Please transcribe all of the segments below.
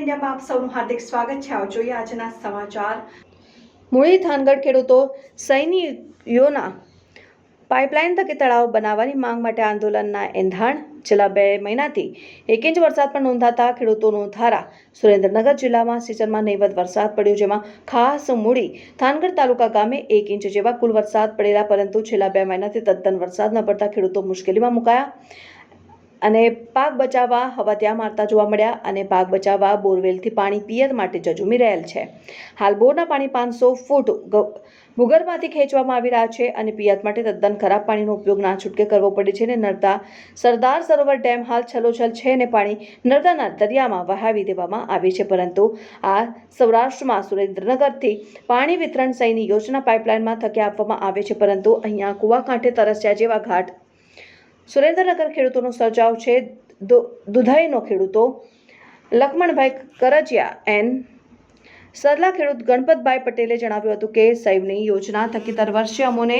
ઇન્ડિયામાં આપ સૌનું હાર્દિક સ્વાગત છે. આવો જોઈએ આજના સમાચાર. મૂળી થાનગઢ ખેડૂતો સૈનિકોના પાઇપલાઇન થકી તળાવ બનાવવાની માંગ માટે આંદોલનના એંધાણ. છેલ્લા બે મહિનાથી એક ઇંચ વરસાદ પણ નોંધાતા ખેડૂતોનો ધારા. સુરેન્દ્રનગર જિલ્લામાં સિઝનમાં નહીવત વરસાદ પડ્યો, જેમાં ખાસ મૂડી. થાનગઢ તાલુકા ગામે એક ઇંચ જેવા કુલ વરસાદ પડેલા, પરંતુ છેલ્લા બે મહિનાથી તદ્દન વરસાદ ન પડતા ખેડૂતો મુશ્કેલીમાં મુકાયા. અને પાક બચાવવા હવા મારતા જોવા મળ્યા અને પાક બચાવવા બોરવેલથી પાણી પિયત માટે જજુમી રહેલ છે. હાલ બોરના પાણી પાંચસો ફૂટ ભૂગર્ભમાંથી ખેંચવામાં આવી રહ્યા છે અને પિયત માટે તદ્દન ખરાબ પાણીનો ઉપયોગ ના છૂટકે કરવો પડે છે અને નર્મદા સરદાર સરોવર ડેમ હાલ છલોછલ છે અને પાણી નર્મદાના દરિયામાં વહાવી દેવામાં આવે છે. પરંતુ આ સૌરાષ્ટ્રમાં સુરેન્દ્રનગરથી પાણી વિતરણ સહિતની યોજના પાઇપલાઇનમાં થકી આપવામાં આવે છે. પરંતુ અહીંયા કુવા કાંઠે તરસ્યા જેવા ઘાટ સુરેન્દ્રનગર ખેડૂતોનો સર્જાવ છે. દુધાઈનો ખેડૂતો લક્ષ્મણભાઈ કરજિયા એન. સરલા ખેડૂત ગણપતભાઈ પટેલે જણાવ્યું હતું કે સૈવની યોજના થકી દર વર્ષે અમોને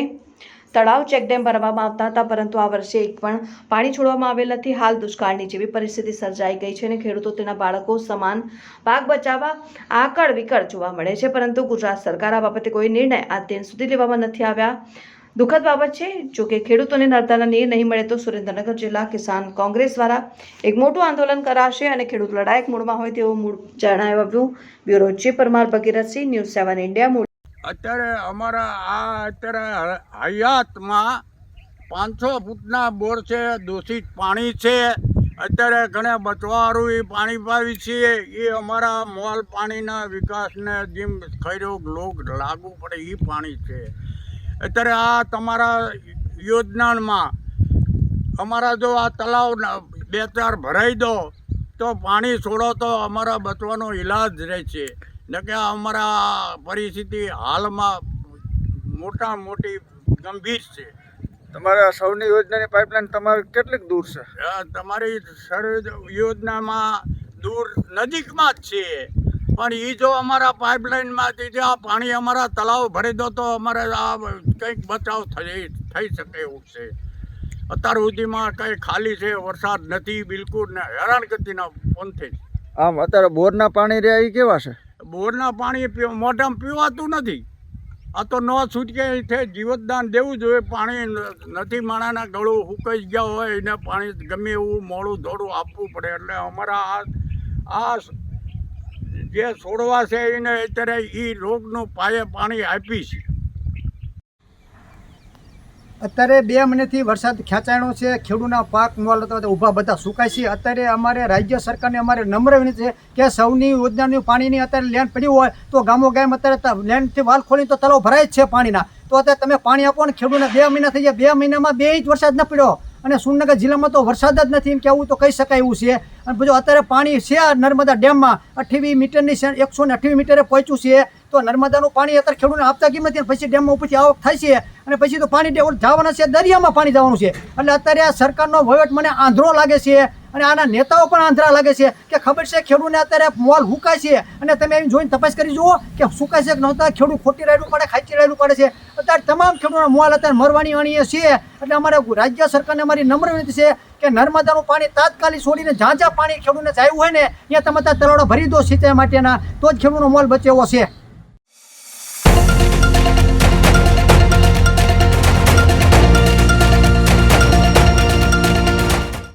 તળાવ ચેકડેમ ભરવામાં આવતા હતા, પરંતુ આ વર્ષે એક પણ પાણી છોડવામાં આવેલ નથી. હાલ દુષ્કાળની જેવી પરિસ્થિતિ સર્જાઈ ગઈ છે અને ખેડૂતો તેના બાળકો સમાન પાક બચાવવા આકળ વિકળ જોવા મળે છે. પરંતુ ગુજરાત સરકાર આ બાબતે કોઈ નિર્ણય આ દિન સુધી લેવામાં નથી આવ્યા. દુઃખદ બાબત છે, જો કે ખેડૂતોને નર્મદાના નીર નહીં મળે તો સુરેન્દ્રનગર જિલ્લા કિસાન કોંગ્રેસ દ્વારા એક મોટું આંદોલન કરાશે અને ખેડૂત લડાયક મૂળમાં હોય તેવું મૂળ જણાવ્યું. બ્યુરો જે Parmar Bhagirathsinh, news seven India, મૂળ અત્યારે અમારા આ અત્યારે હયાતમાં પાંચસો ફૂટના બોર છે, દૂષિત પાણી છે. અત્યારે ઘણા બચવાવાળું એ પાણી પાવી છીએ. એ અમારા મોલ પાણીના વિકાસને જેમ ખર્યો લોક લાગુ પડે એ પાણી છે. અત્યારે આ તમારા યોજનામાં અમારા જો આ તલાવ બે ચાર ભરાઈ દો તો પાણી છોડો તો અમારા બચવાનો ઈલાજ રહે છે. ને કે અમારા પરિસ્થિતિ હાલમાં મોટા મોટી ગંભીર છે. તમારા સૌની યોજનાની પાઇપલાઇન તમારે કેટલીક દૂર છે? તમારી સર યોજનામાં દૂર નજીકમાં જ છે. પણ એ જો અમારા પાઇપલાઇનમાંથી જે આ પાણી અમારા તળાવ ભરી દો તો અમારે આ કંઈક બચાવ થઈ થઈ શકે એવું છે. અત્યાર સુધીમાં કંઈ ખાલી છે વરસાદ નથી બિલકુલ ને હેરાનગતિના પંથે. આમ અત્યારે બોરના પાણી રહ્યા એ કેવા છે? બોરના પાણી મોઢામાં પીવાતું નથી. આ તો ન છૂટકે છે જીવતદાન દેવું જોઈએ. પાણી નથી માણાના ગળું સુકાઈ ગયા હોય એને પાણી ગમે એવું મોડું ધોડું આપવું પડે. એટલે અમારા આ આ જે છોડવા છે એને અત્યારે એ રોગનું પાયે પાણી આપી છે. અત્યારે બે મહિનાથી વરસાદ ખેંચાણો છે, ખેડૂતના પાક મોલ તો ઊભા બધા સુકાય છે. અત્યારે અમારે રાજ્ય સરકારને અમારે નમ્ર વિનંતી છે કે સૌની યોજનાની પાણીની અત્યારે લેન્ડ પડ્યું હોય તો ગામો ગામ અત્યારે લેન્ડથી વાલ ખોલી તો તલાવ ભરાય જ છે પાણીના. તો અત્યારે તમે પાણી આપો ને ખેડૂતને બે મહિના થઈ ગયા. બે મહિનામાં બે ઇંચ વરસાદ ન પડ્યો. અને સુરનગર જિલ્લામાં તો વરસાદ જ નથી. એમ કહેવું તો કહી શકાય એવું છે. અને બીજું અત્યારે પાણી છે નર્મદા ડેમમાં, અઠ્યાવીસ મીટરની એકસો ને અઠ્યાવીસ મીટરે પહોંચ્યું છે. તો નર્મદાનું પાણી અત્યારે ખેડૂતને આપતા કેમ પછી ડેમમાં ઉપરથી આવક થાય છે. અને પછી તો પાણી જવાના છે, દરિયામાં પાણી જવાનું છે. એટલે અત્યારે આ સરકારનો વહીવટ મને આંધળો લાગે છે. અને આના નેતાઓ પણ આંધળા લાગે છે કે ખબર છે ખેડૂતને અત્યારે મોલ હુકાય છે. અને તમે એમ જોઈને તપાસ કરી જુઓ કે સુકાય છે કે નહોતા? ખેડૂત ખોટી રાયડું પડે ખાચી રાયડું પડે છે. અત્યારે તમામ ખેડૂતોના મોલ અત્યારે મરવાની અણીએ છે એટલે અમારે રાજ્ય સરકારને અમારી નમ્ર વિનંતી છે કે નર્મદાનું પાણી તાત્કાલિક છોડીને જ્યાં જ્યાં પાણી ખેડૂતને જાયું હોય ને, ત્યાં તમે ત્યાં તલાવડા ભરી દો સિંચાઈ માટેના. તો જ ખેડૂતનો મોલ બચેવો છે